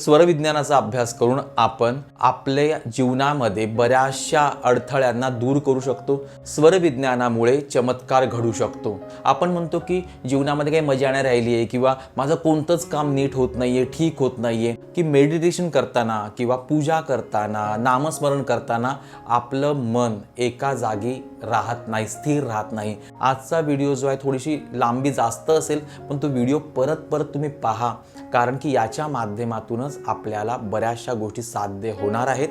स्वरविज्ञानाचा अभ्यास करून आपण आपल्या जीवनामध्ये बऱ्याचशा अडथळ्यांना दूर करू शकतो. स्वरविज्ञानामुळे चमत्कार घडू शकतो. आपण म्हणतो की जीवनामध्ये काही मजा नाही राहिली आहे किंवा माझं कोणतंच काम नीट होत नाही आहे ठीक होत नाही आहे की मेडिटेशन करताना किंवा पूजा करताना नामस्मरण करताना आपलं मन एका जागी राहत नाही स्थिर राहत नाही. आजचा व्हिडिओ जो आहे थोडीशी लांबी जास्त असेल पण तो व्हिडिओ परत परत तुम्ही पहा. कारण की याच्या माध्यमातूनच आपल्याला बऱ्याचशा गोष्टी साध्य होणार आहेत.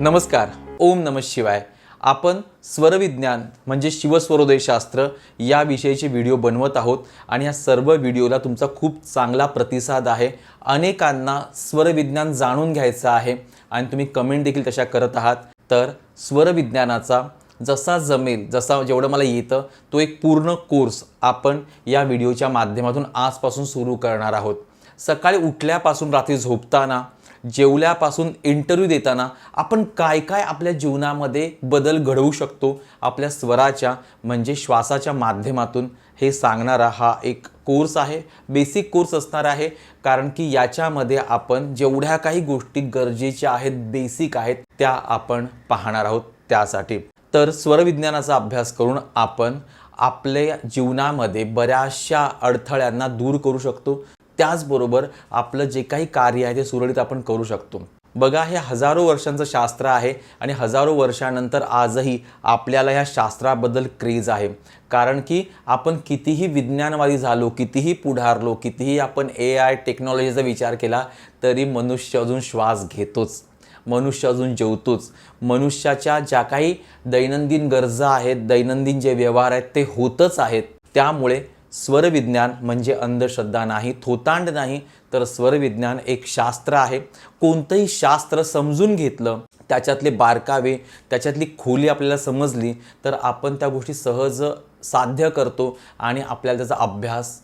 नमस्कार ओम नम शिवाय. आपण स्वरविज्ञान म्हणजे शिवस्वरोदयशास्त्र या विषयीचे व्हिडिओ बनवत आहोत आणि या सर्व व्हिडिओला तुमचा खूप चांगला प्रतिसाद आहे. अनेकांना स्वरविज्ञान जाणून घ्यायचं आहे आणि तुम्ही कमेंट देखील तशा करत आहात. तर स्वरविज्ञानाचा जसा जमेल जसा जेवढं मला येतं तो एक पूर्ण कोर्स आपण या व्हिडिओच्या माध्यमातून आजपासून सुरू करणार आहोत. सकाळी उठल्यापासून रात्री झोपताना जेवल्यापासून इंटरव्ह्यू देताना आपण काय काय आपल्या जीवनामध्ये बदल घडवू शकतो आपल्या स्वराच्या म्हणजे श्वासाच्या माध्यमातून हे सांगणारा हा एक कोर्स आहे. बेसिक कोर्स असणार आहे कारण की याच्यामध्ये आपण जेवढ्या काही गोष्टी गरजेच्या आहेत बेसिक आहेत त्या आपण पाहणार आहोत त्यासाठी. तर स्वरविज्ञानाचा अभ्यास करून आपण आपल्या जीवनामध्ये बऱ्याचशा अडथळ्यांना दूर करू शकतो. त्याचबरोबर आपलं जे काही कार्य आहे ते सुरळीत आपण करू शकतो. बघा हे हजारो वर्षांचं शास्त्र आहे आणि हजारो वर्षानंतर आजही आपल्याला ह्या शास्त्राबद्दल क्रेज आहे. कारण की आपण कितीही विज्ञानवादी झालो कितीही पुढारलो कितीही आपण ए आय टेक्नॉलॉजीचा विचार केला तरी मनुष्य अजून श्वास घेतोच. मनुष्य अजून जेवतोच. मनुष्याच्या ज्या काही दैनंदिन गरजा आहेत दैनंदिन जे व्यवहार आहेत ते होतच आहेत. त्यामुळे स्वरविज्ञान म्हणजे अंधश्रद्धा नाही थोतांड नाही तर स्वरविज्ञान एक शास्त्र आहे. कोणतंही शास्त्र समजून घेतलं त्याच्यातले बारकावे त्याच्यातली खोली आपल्याला समजली तर आपण त्या गोष्टी सहज साध्य करतो आणि आपल्याला त्याचा अभ्यास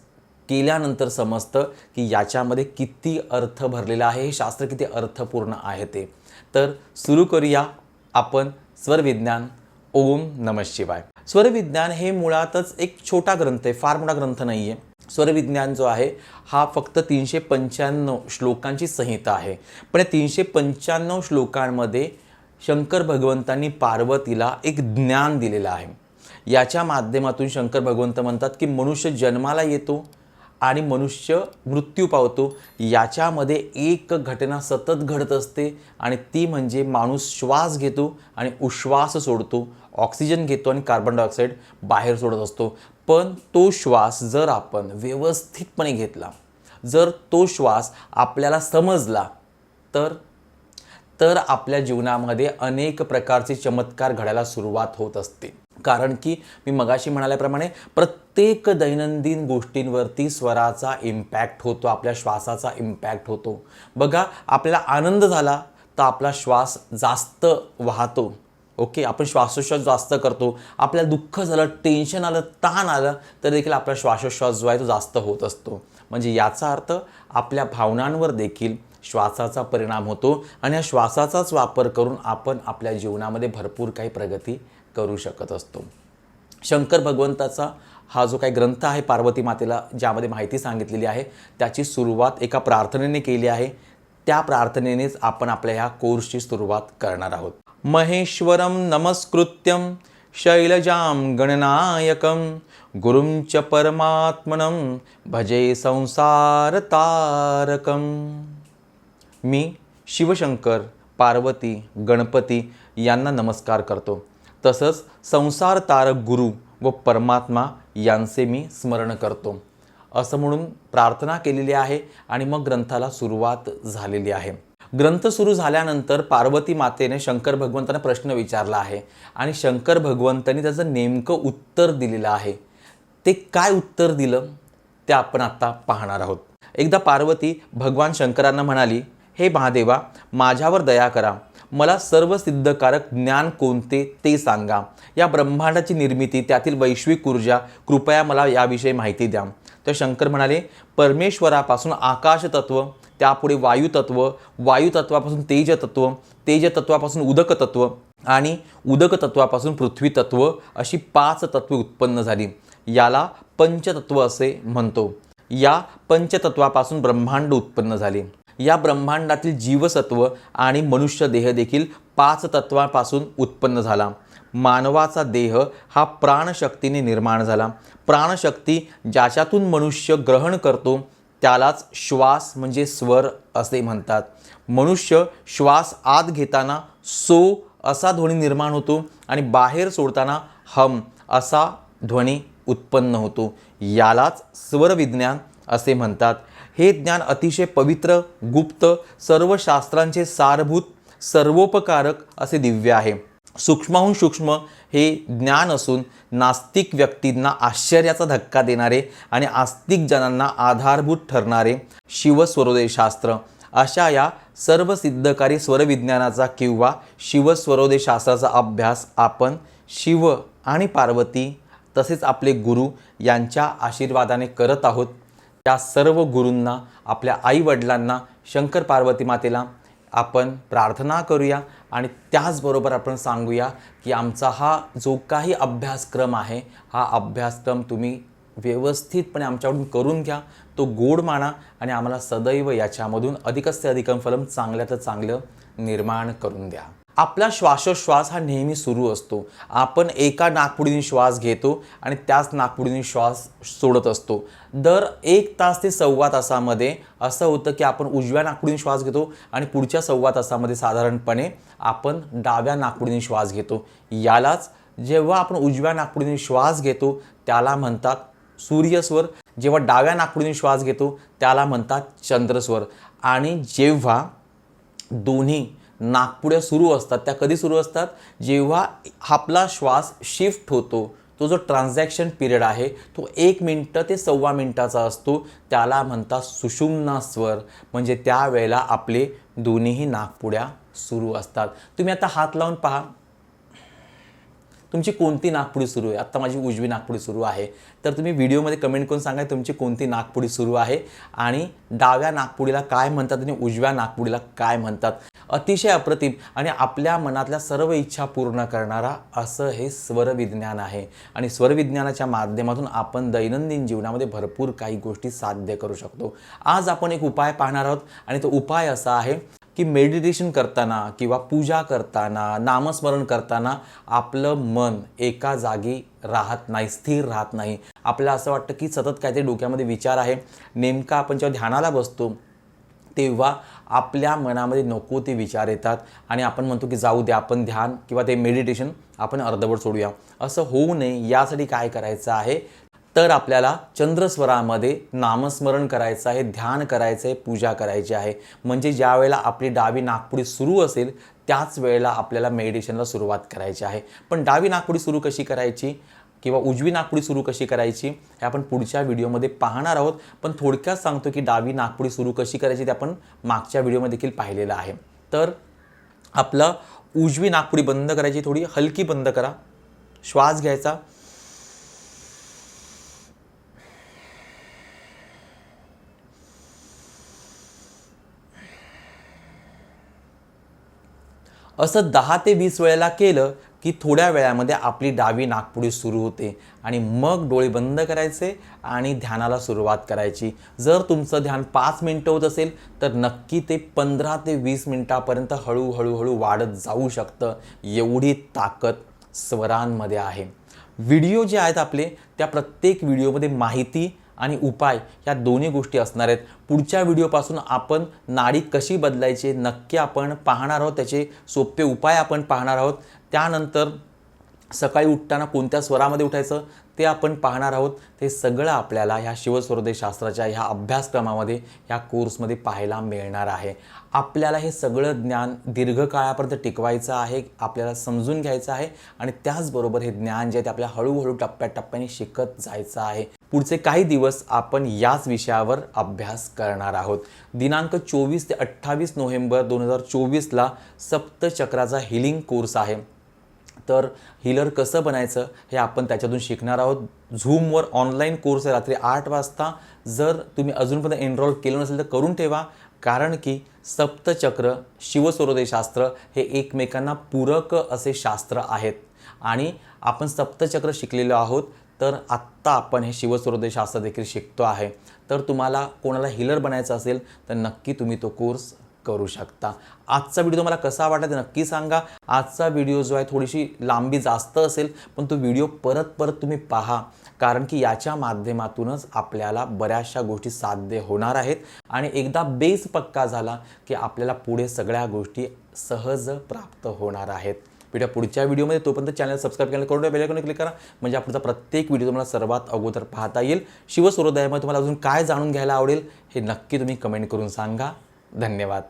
केल्यानंतर समजतं की याच्यामध्ये किती अर्थ भरलेला आहे हे शास्त्र किती अर्थपूर्ण आहे ते. तर सुरू करूया आपण स्वरविज्ञान. ओम नम शिवाय. स्वरविज्ञान हे मुळातच एक छोटा ग्रंथ आहे फार मोठा ग्रंथ नाही आहे स्वरविज्ञान जो आहे हा फक्त तीनशे पंच्याण्णव श्लोकांची संहिता आहे. पण या तीनशे पंच्याण्णव श्लोकांमध्ये शंकर भगवंतांनी पार्वतीला एक ज्ञान दिलेलं आहे. याच्या माध्यमातून शंकर भगवंत म्हणतात की मनुष्य जन्माला येतो आणि मनुष्य मृत्यू पावतो याच्यामध्ये एक घटना सतत घडत असते आणि ती म्हणजे माणूस श्वास घेतो आणि उश्वास सोडतो ऑक्सिजन घेतो आणि कार्बन डायऑक्साईड बाहेर सोडत असतो. पण तो श्वास जर आपण व्यवस्थितपणे घेतला जर तो श्वास आपल्याला समजला तर तर आपल्या जीवनामध्ये अनेक प्रकारचे चमत्कार घडायला सुरुवात होत असते. कारण की मी मगाशी म्हणाल्याप्रमाणे प्रत्येक दैनंदिन गोष्टींवरती स्वराचा इम्पॅक्ट होतो आपल्या श्वासाचा इम्पॅक्ट होतो. बघा आपल्याला आनंद झाला तर आपला श्वास जास्त वाहतो. ओके? आपण श्वासोश्वास जास्त करतो. आपल्याला दुःख झालं टेन्शन आलं ताण आलं तर देखील आपला श्वासोश्वास जो आहे तो जास्त होत असतो. म्हणजे याचा अर्थ आपल्या भावनांवर देखील श्वासाचा परिणाम होतो आणि या श्वासाचाच वापर करून आपण आपल्या जीवनामध्ये भरपूर काही प्रगती करू शकत असतो. शंकर भगवंताचा हा जो काही ग्रंथ आहे पार्वती मातेला ज्यामध्ये माहिती सांगितलेली आहे त्याची सुरुवात एका प्रार्थनेने केली आहे. त्या प्रार्थनेनेच आपण आपल्या ह्या कोर्सची सुरुवात करणार आहोत. महेश्वरम नमस्कृत्यम शैलजां गणनायकं गुरुं च परमात्मनं भजे संसारतारकं. मी शिवशंकर पार्वती गणपती यांना नमस्कार करतो. तसंच संसार तारक गुरु व परमात्मा यांचे मी स्मरण करतो. असं म्हणून प्रार्थना केलेली आहे आणि मग ग्रंथाला सुरुवात झालेली आहे. ग्रंथ सुरू झाल्यानंतर पार्वती मातेने शंकर भगवंतांना प्रश्न विचारला आहे आणि शंकर भगवंतांनी त्याचं नेमकं उत्तर दिलेलं आहे. ते काय उत्तर दिलं? ते आपण आता पाहणार आहोत. एकदा पार्वती भगवान शंकरांना म्हणाली हे महादेवा माझ्यावर दया करा. मला सर्व सिद्धकारक ज्ञान कोणते ते सांगा. या ब्रह्मांडाची निर्मिती त्यातील वैश्विक ऊर्जा कृपया मला याविषयी माहिती द्या. तर शंकर म्हणाले परमेश्वरापासून आकाशतत्व त्यापुढे वायुतत्व वायुतत्वापासून तेजतत्व तेजतत्वापासून उदकतत्व आणि उदकतत्वापासून पृथ्वीतत्व पृथ्वी अशी पाच तत्वे उत्पन्न झाली. याला पंचतत्व असे म्हणतो. या पंचतत्वापासून ब्रह्मांड उत्पन्न झाले. या ब्रह्मांडातील जीवसत्व आणि मनुष्य देह देखील पाच तत्वापासून उत्पन्न झाला. मानवाचा देह हा प्राणशक्तीने निर्माण झाला. प्राणशक्ती ज्याच्यातून मनुष्य ग्रहण करतो त्यालाच श्वास म्हणजे स्वर असे म्हणतात. मनुष्य श्वास आत घेताना सो असा ध्वनी निर्माण होतो आणि बाहेर सोडताना हम असा ध्वनी उत्पन्न होतो. यालाच स्वरविज्ञान असे म्हणतात. हे ज्ञान अतिशय पवित्र गुप्त सर्व शास्त्रांचे सारभूत सर्वोपकारक असे दिव्य आहे. सूक्ष्माहून सूक्ष्म हे ज्ञान असून नास्तिक व्यक्तींना आश्चर्याचा धक्का देणारे आणि आस्तिक जनांना आधारभूत ठरणारे शिवस्वरोदयशास्त्र. अशा या सर्व सिद्धकारी स्वरविज्ञानाचा किंवा शिवस्वरोदयशास्त्राचा अभ्यास आपण शिव आणि पार्वती तसेच आपले गुरु यांच्या आशीर्वादाने करत आहोत. त्या सर्व गुरूंना आपल्या आईवडिलांना शंकर पार्वती मातेला आपण प्रार्थना करूया आणि त्याचबरोबर आपण सांगूया की आमचा हा जो काही अभ्यासक्रम आहे हा अभ्यासक्रम तुम्ही व्यवस्थितपणे आमच्याकडून करून घ्या तो गोड माना आणि आम्हाला सदैव याच्यामधून अधिकच अधिकम फलम चांगल्यात चांगलं निर्माण करून द्या. आपला श्वासोश्वास हा नेहमी सुरू असतो. आपण एका नाकपुडीने श्वास घेतो आणि त्याच नागपुडीने श्वास सोडत असतो. दर एक तास ते सव्वा तासामध्ये असं होतं की आपण उजव्या नागपुडीने श्वास घेतो आणि पुढच्या सव्वा तासामध्ये साधारणपणे आपण डाव्या नागपुडीने श्वास घेतो. यालाच जेव्हा आपण उजव्या नागपुडीने श्वास घेतो त्याला म्हणतात सूर्यस्वर. जेव्हा डाव्या नागपुडीने श्वास घेतो त्याला म्हणतात चंद्रस्वर. आणि जेव्हा दोन्ही नागपुड्या सुरू असतात. त्या कधी सुरू असतात? जेव्हा आपला श्वास शिफ्ट होतो तो जो ट्रान्झॅक्शन पिरियड आहे तो एक मिनटं ते सव्वा मिनटाचा असतो. त्याला म्हणतात सुषुम्ना स्वर. म्हणजे त्यावेळेला आपले दोन्हीही नागपुड्या सुरू असतात. तुम्ही आता हात लावून पहा. तुमची कोणती नागपुडी सुरू आहे? आत्ता माझी उजवी नागपुडी सुरू आहे. तर तुम्ही व्हिडिओमध्ये कमेंट करून सांगा तुमची कोणती नागपुडी सुरू आहे आणि डाव्या नागपुडीला काय म्हणतात आणि उजव्या नागपुडीला काय म्हणतात? अतिशय अप्रतिम आणि आपल्या मनातल्या सर्व इच्छा पूर्ण करणारा असं हे स्वरविज्ञान आहे. आणि स्वरविज्ञानाच्या माध्यमातून आपण दैनंदिन जीवनामध्ये भरपूर काही गोष्टी साध्य करू शकतो. आज आपण एक उपाय पाहणार आहोत आणि तो उपाय असा आहे की मेडिटेशन करताना किंवा पूजा करताना नामस्मरण करताना आपलं मन एका जागी राहत नाही स्थिर राहत नाही. आपल्याला असं वाटतं की सतत काहीतरी डोक्यामध्ये विचार आहे. नेमका आपण जेव्हा ध्यानाला बसतो तेव्हा आपल्या मनामध्ये नको ते विचार येतात आणि आपण म्हणतो की जाऊ दे आपण ध्यान किंवा ते मेडिटेशन आपण अर्धवट सोडूया. असं होऊ नये. यासाठी काय करायचं आहे? तर आपल्याला चंद्रस्वरामध्ये नामस्मरण करायचं आहे ध्यान करायचं आहे पूजा करायची आहे. म्हणजे ज्या वेळेला आपली डावी नागपुडी सुरू असेल त्याच वेळेला आपल्याला मेडिटेशनला सुरुवात करायची आहे. पण डावी नागपुडी सुरू कशी करायची किंवा उजवी नागपुडी सुरू कशी करायची हे आपण पुढच्या व्हिडिओमध्ये पाहणार आहोत. पण थोडक्यात सांगतो की डावी नागपुडी सुरू कशी करायची ते आपण मागच्या व्हिडिओमध्ये देखील पाहिलेलं आहे. तर आपलं उजवी नागपुडी बंद करायची थोडी हलकी बंद करा. श्वास घ्यायचा. असं दहा ते वीस वेळेला केलं की थोड्या वेळामध्ये आपली डावी नागपुडी सुरू होते आणि मग डोळे बंद करायचे आणि ध्यानाला सुरुवात करायची. जर तुमचं ध्यान पाच मिनटं होत असेल तर नक्की ते पंधरा ते वीस मिनटापर्यंत हळूहळूहळू वाढत जाऊ शकतं. एवढी ताकद स्वरांमध्ये आहे. व्हिडिओ जे आहेत आपले त्या प्रत्येक व्हिडिओमध्ये माहिती आणि उपाय या दोन्ही गोष्टी असणार आहेत. पुढच्या व्हिडिओपासून आपण नाडी कशी बदलायची नक्की आपण पाहणार आहोत. त्याचे सोपे उपाय आपण पाहणार आहोत. त्यानंतर सकाळी उठताना कोणत्या स्वरामध्ये उठायचं ते आपण पाहणार आहोत. ते सगळं आपल्याला ह्या शिवस्वरोदय शास्त्राच्या ह्या अभ्यासक्रमामध्ये ह्या कोर्समध्ये पाहायला मिळणार आहे. आपल्याला हे सगळं ज्ञान दीर्घकाळापर्यंत टिकवायचं आहे आपल्याला समजून घ्यायचं आहे आणि त्याचबरोबर हे ज्ञान जे आहे ते आपल्या हळूहळू टप्प्याटप्प्याने शिकत जायचं आहे. पुढचे काही दिवस आपण याच विषयावर अभ्यास करणार आहोत. दिनांक चोवीस ते अठ्ठावीस नोव्हेंबर दोन हजार चोवीसला सप्तचक्राचा हिलिंग कोर्स आहे. तर हिलर कसं बनायचं हे आपण त्याच्यातून शिकणार आहोत. झूमवर ऑनलाईन कोर्स आहे रात्री आठ वाजता. जर तुम्ही अजूनपर्यंत एनरोल केलं नसेल तर करून ठेवा. कारण की सप्तचक्र शिवस्वरोदयशास्त्र हे एकमेकांना पूरक असे शास्त्र आहेत. आणि आपण सप्तचक्र शिकलेलो आहोत तर आत्ता आपण हे शिवस्वरोदय शास्त्र देखील शिकतो आहे. तर तुम्हाला कोणाला हिलर बनायचं असेल तर नक्की तुम्ही तो कोर्स करू शकता. आजचा व्हिडिओ तुम्हाला कसा वाटला ते नक्की सांगा. आजचा व्हिडिओ जो आहे थोडीशी लांबी जास्त असेल पण तो व्हिडिओ परत परत तुम्ही पहा. कारण की याच्या माध्यमातूनच आपल्याला बऱ्याचशा गोष्टी साध्य होणार आहेत. आणि एकदा बेस पक्का झाला की आपल्याला पुढे सगळ्या गोष्टी सहज प्राप्त होणार आहेत. व्हिडिओ पुढच्या व्हिडिओमध्ये. तोपर्यंत चॅनल सबस्क्राईब केलं करून बेल क्लिक करा. म्हणजे आपला प्रत्येक व्हिडिओ तुम्हाला सर्वात अगोदर पाहता येईल. शिवस्वरोदयामध्ये तुम्हाला अजून काय जाणून घ्यायला आवडेल हे नक्की तुम्ही कमेंट करून सांगा. धन्यवाद.